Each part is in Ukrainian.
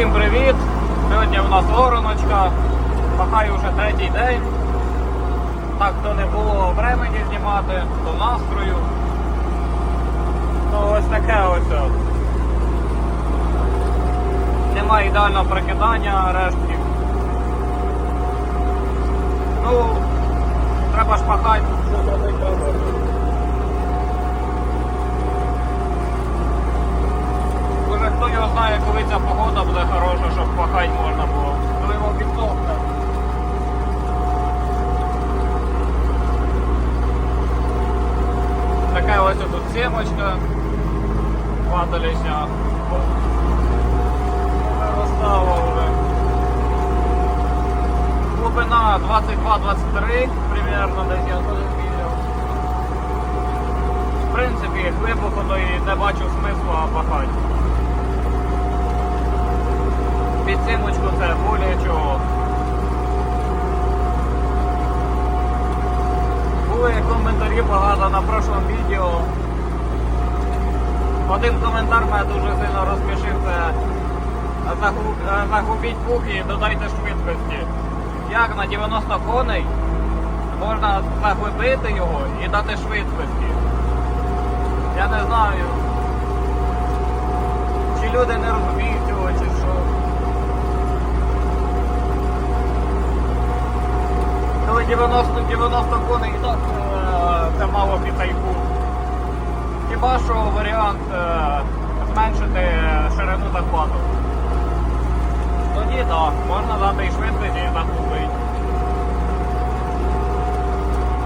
Всім привіт! Сьогодні у нас ороночка. Пахаю вже третій день. Так, то не було времені знімати, то настрою. Ну ось таке ось. Нема ідеального прикидання рештки. Ну, треба ж пахати, що зробити треба. Уже хто його знає, коли ця погода буде хороша, щоб пахати можна було. Коли його підсохне. Така ось тут сімочка. Падалища. Розстава вже. Глибина 22-23 примерно десь я тут бігав. В принципі, глибоко то і не бачу смисла пахати. Підсимочку це более чого. Були коментарі багато на прошлому відео. Один коментар мене дуже сильно розпішив, це е, загубіть пух і додайте швидкості. Як на 90 коней можна заглибити його і дати швидкості? Я не знаю. Чи люди не розуміють цього, чи що. Коли 90 90 коней і так е, це мало пітайку. Хіба що варіант е, зменшити ширину захвату. Тоді так, можна дати і швидкість і захопити.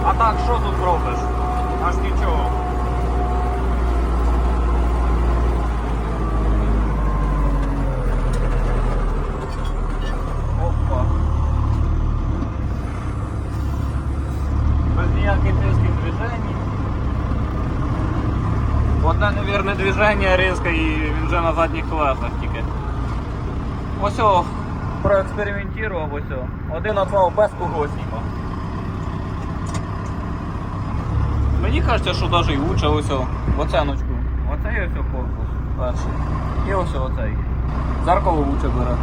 А так, що тут робиш? Аж нічого. Движення різке і він вже на задніх колесах тільки. Ось о, проекспериментував ось о. Один отвал без колосника. Мені кажеться, що навіть і лучше ось о, в оценочку. Оцей ось о корпус перший. І ось оцей. Зеркало лучше бере.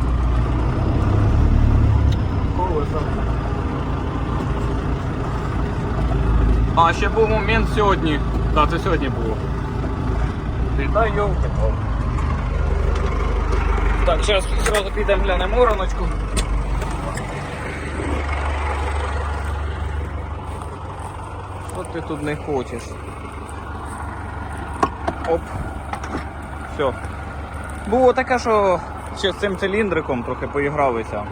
А, ще був момент сьогодні. Так, це сьогодні було. Та йовки Так, зараз одразу підемо глянемо ораночку. Що ти тут не хочеш? Оп. Все. Було таке, що ще з цим циліндриком трохи поігралися.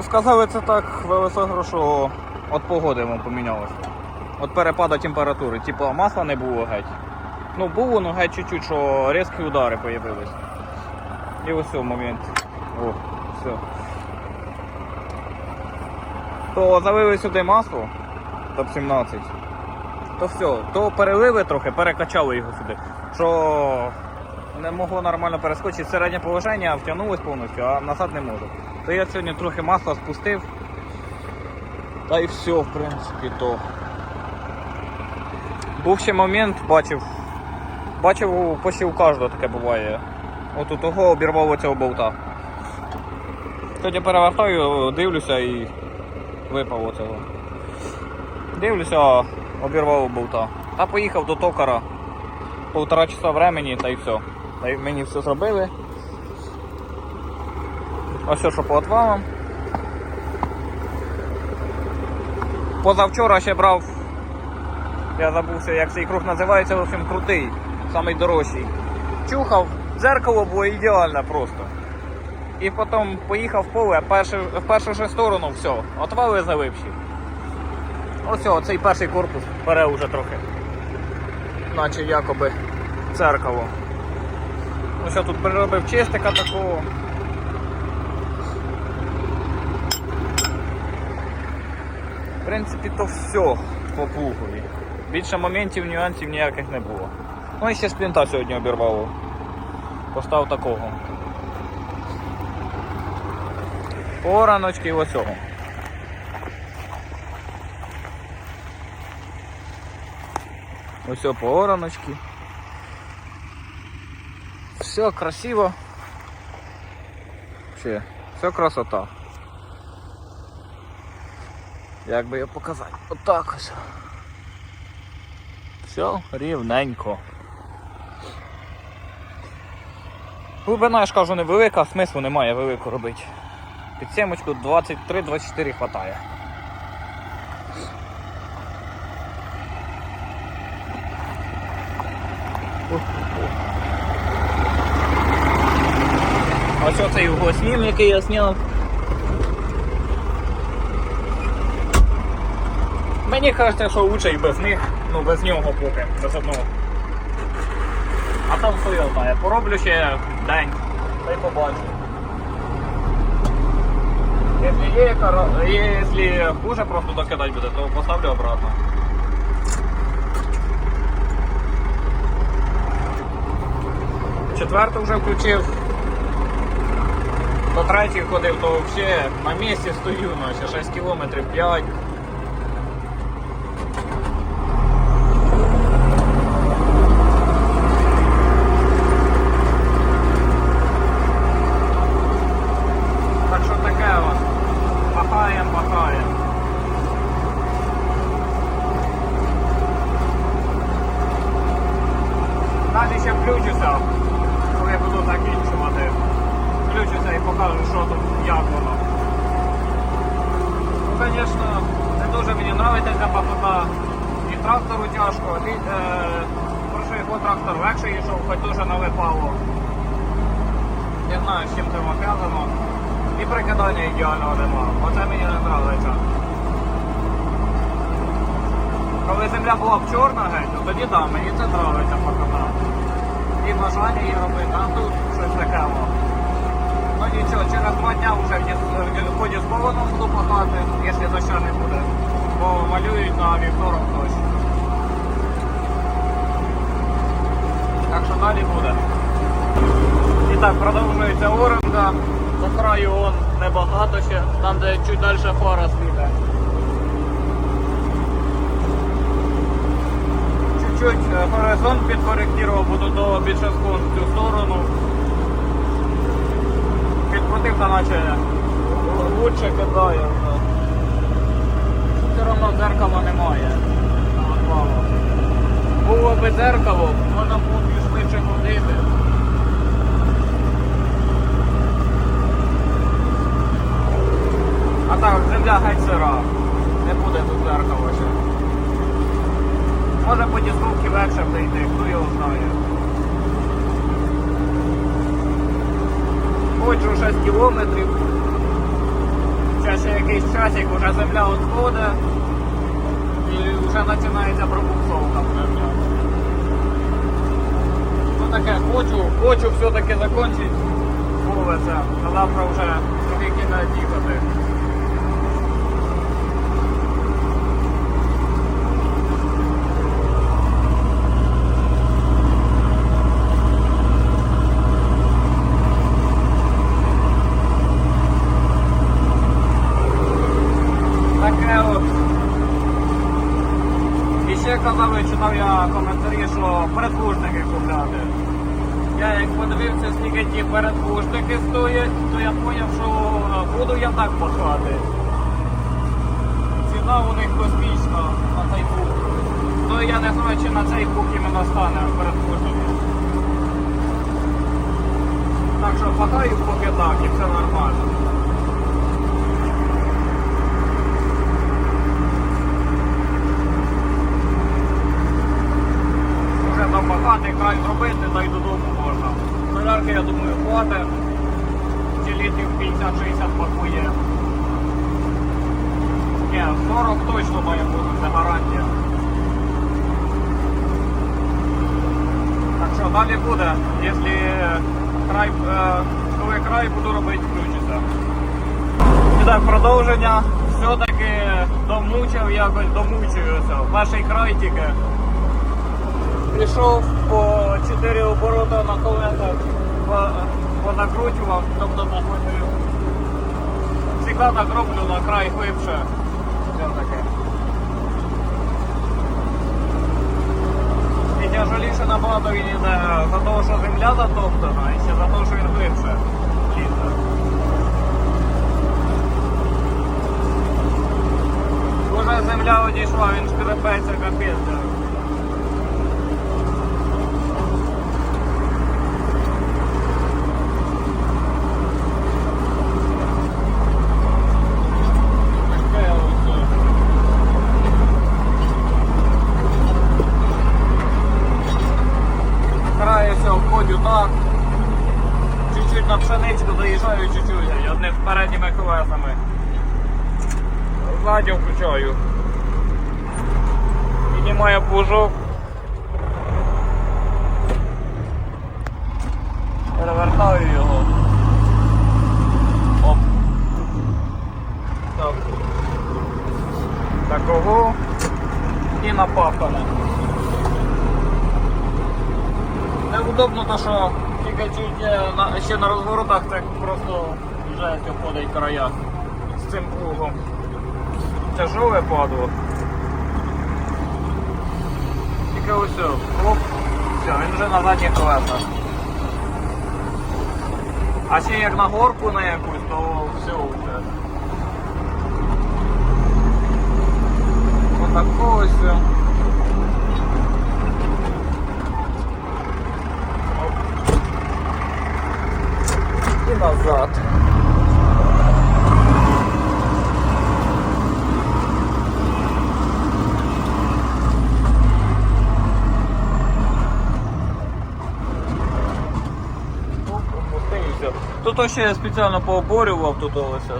Сказали це так велосогро, що від погоди воно помінялося. От перепаду температури. Типу масла не було геть. Ну було, ну геть чуть-чуть, що різкі удари з'явились. І ось цей момент. О, все. То залили сюди масло, топ 17. То все, то перелили трохи, перекачали його сюди. Що не могло нормально перескочити середнє положення, втягнулось повністю, а назад не можу. То я сьогодні трохи масла спустив. Та і все, в принципі, то. Був ще момент, бачив. Бачив у кожного таке буває. От у того обірвав цього болта. Сьогодні перевертаю, дивлюся і випав оцього. Дивлюся, обірвав болта. Та поїхав до токара. Полтора часа времени та й все. Та й мені все зробили. Ось все, що по отвалам. Позавчора ще брав. Я забувся, як цей круг називається, общем крутий, самий дорожчий. Чухав, дзеркало було ідеально просто. І потім поїхав в поле, а в першу же сторону все, отвали залипші. Ось цей перший корпус бере вже трохи. Наче якоби церкало. Я тут переробив чистика такого. В принципі, то все по плугові. Більше моментів, нюансів ніяких не було. Ну і ще сплінта сьогодні обірвало. Постав такого. Ораночки і ось цього. Ось о, по. Все красиво. взагалі. Все красота. Як би його показати? Отак ось. Все рівненько. Глибина, я ж кажу, невелика, смислу немає велику робити. Під сімочку 23-24 хватає. Ось оцей його снім, який я зняв. Мені кажеться, що лучше і без них, ну без нього поки, без одного. А там його знає. Пороблю ще день, та й побачу. Якщо є, якщо хуже просто докидати буде, то поставлю обратно. Четверту вже включив. До третій ходив, то взагалі на місці стою, ну, ще 6 кілометрів 5. Так що таке от. Махаєм, махаєм. Далі ще включуся, коли буду закінчувати. Включуся і покажу, що тут, як воно. Ну, звісно, не дуже мені подобається ця пахота. І трактору тяжко, і, е, прошлий год трактор легше йшов, хоч дуже налипало. Не знаю, з чим це пов'язано. І прикидання ідеального нема. Оце мені не подобається. Коли земля була б чорна геть, то тоді так, мені це подобається пахота. І бажання її робити, а тут щось таке. Ну нічого, через два дня вже в ході сховану буду пахати, якщо доща не буде. Бо малюють на вівторок дощ. Так що далі буде. Так, продовжується оренда. По краю он небагато ще, там де чуть далі фара світе. Чуть-чуть е, горизонт підкоректував, буду до більшовського в цю сторону. Підкрутив, та наче лучше кидає. вже. Все одно дзеркала немає. Було би дзеркало, можна було б швидше ходити. А так, земля геть сира. Не буде тут дзеркала ще. Може по дісковці легше прийти, хто його знає. Ходжу 6 кілометрів. Ще ще якийсь часик, вже земля відходить. І вже починається пробуксовка земля. Ну таке, хочу, хочу все-таки закінчити поле це. Завтра вже трохи кінець їхати. Таке от. І ще казали, читав я коментарі, що передплужники купляти. Я як подивився, скільки ті передплужники стоять, то я зрозумів, що буду я так пахати. Ціна у них космічна на цей пух. То я не знаю, чи на цей пух іменно стане передплужники. Так що пахаю поки так і все нормально. Вже там багатий край зробити, та й додому можна. Солярки, я думаю, хватить. Чи літрів 50-60 пакує. Ні, 40 точно має бути, це гарантія. Так що далі буде, якщо край, е, коли край буду робити, включиться. І так, продовження. Все-таки домучив якось, домучуюся. Перший край тільки. Прийшов по 4 оборота на колесах, по- понакручував, тобто находив. Завжди так на край глибше. Все таке. жаліше жалію набагато він іде за того, що земля затоптана, і ще за того, що він глибше. Уже земля одійшла, він шкребеться капець. Перевертаю його. Оп. Так. Такого. І напапане. Неудобно то, що тільки е, на, ще на розворотах так просто жесть обходить края з цим плугом. Тяжове падло. Тільки ось хлоп, все, він вже на задніх колесах. А ще як на горку на якусь, то все вже. Отако ось. назад. Опустився. Тут ще я спеціально пооборював тут ось,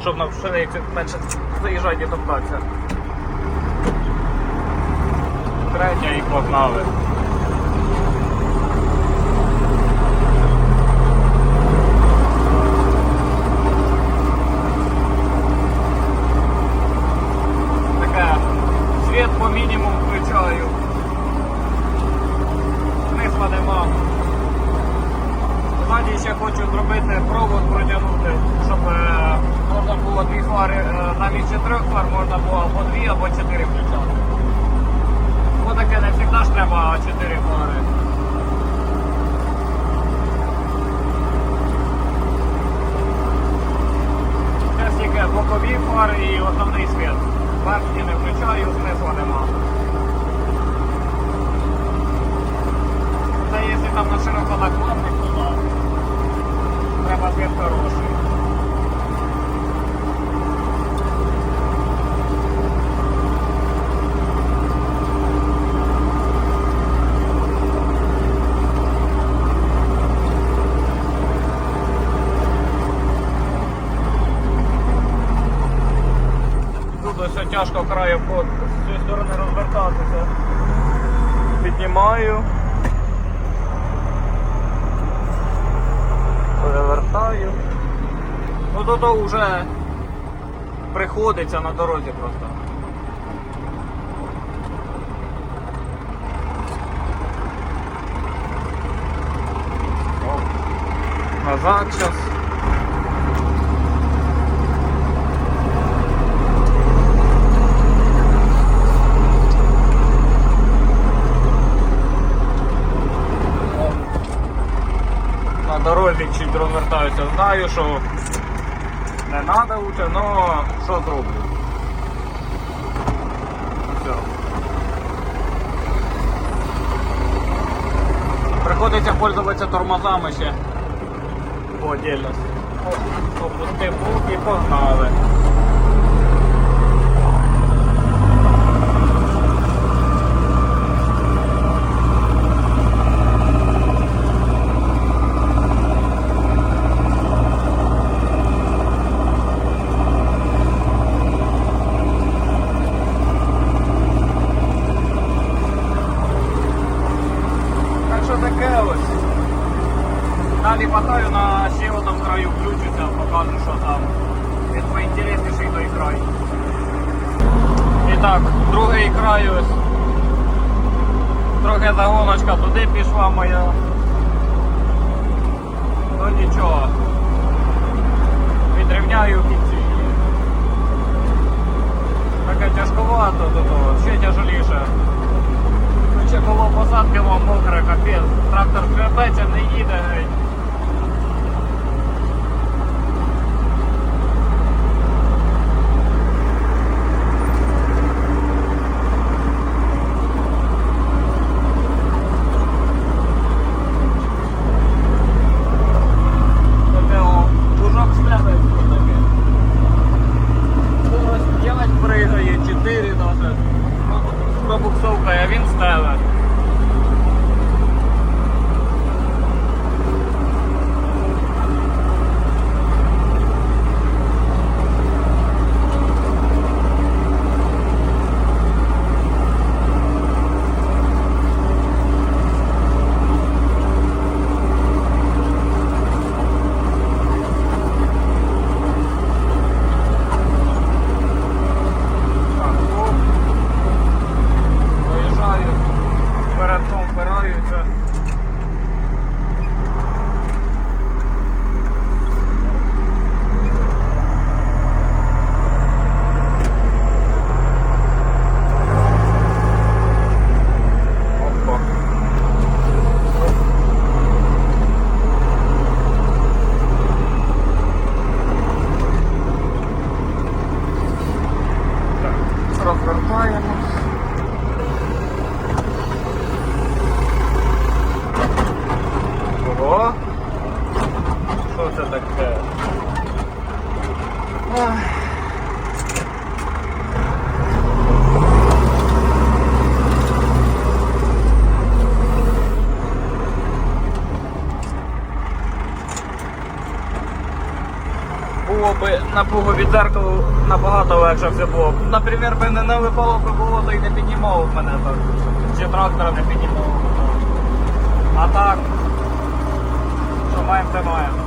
щоб на пшениці менше заїжджати і топтатися. Третя і погнали. Таке світ по мінімуму включаю. Смисла нема. Ззаді ще хочу зробити провод протягнути, щоб е, можна було дві фари, е, замість чотирьох фар можна було або дві, або чотири включати. Бо таке не завжди ж треба чотири фари. Зараз тільки бокові фари і основний світ. Верхні не включаю, смисла нема. Та якщо там на широконаклонник, то да. Треба світ хороший. Тут ось тяжко краю вход з цієї сторони розвертатися. Піднімаю. Перевертаю. Ну то вже приходиться на дорозі просто. Назад зараз. на дорозі чуть розвертаюся. Знаю, що не треба лучше, але що зроблю. Все. Приходиться пользуватися тормозами ще по отдельності. Оп, Опустив бук і погнали. Так що таке ось. Далі мотаю на ще одному краю включуся, покажу, що там. Він поінтересніший той край. І так, другий край ось. Трохи загоночка туди пішла моя. Ну нічого. Відрівняю кінці. Таке тяжковато до того, ще тяжеліше. Ще коло посадки вам мокре, капець. Трактор скребеться, не їде геть. На пугу від дзеркалу набагато легше все було. Наприклад, би не, випало би було, то й не піднімав мене так. Чи трактора не піднімав. А так, що маємо, те маємо.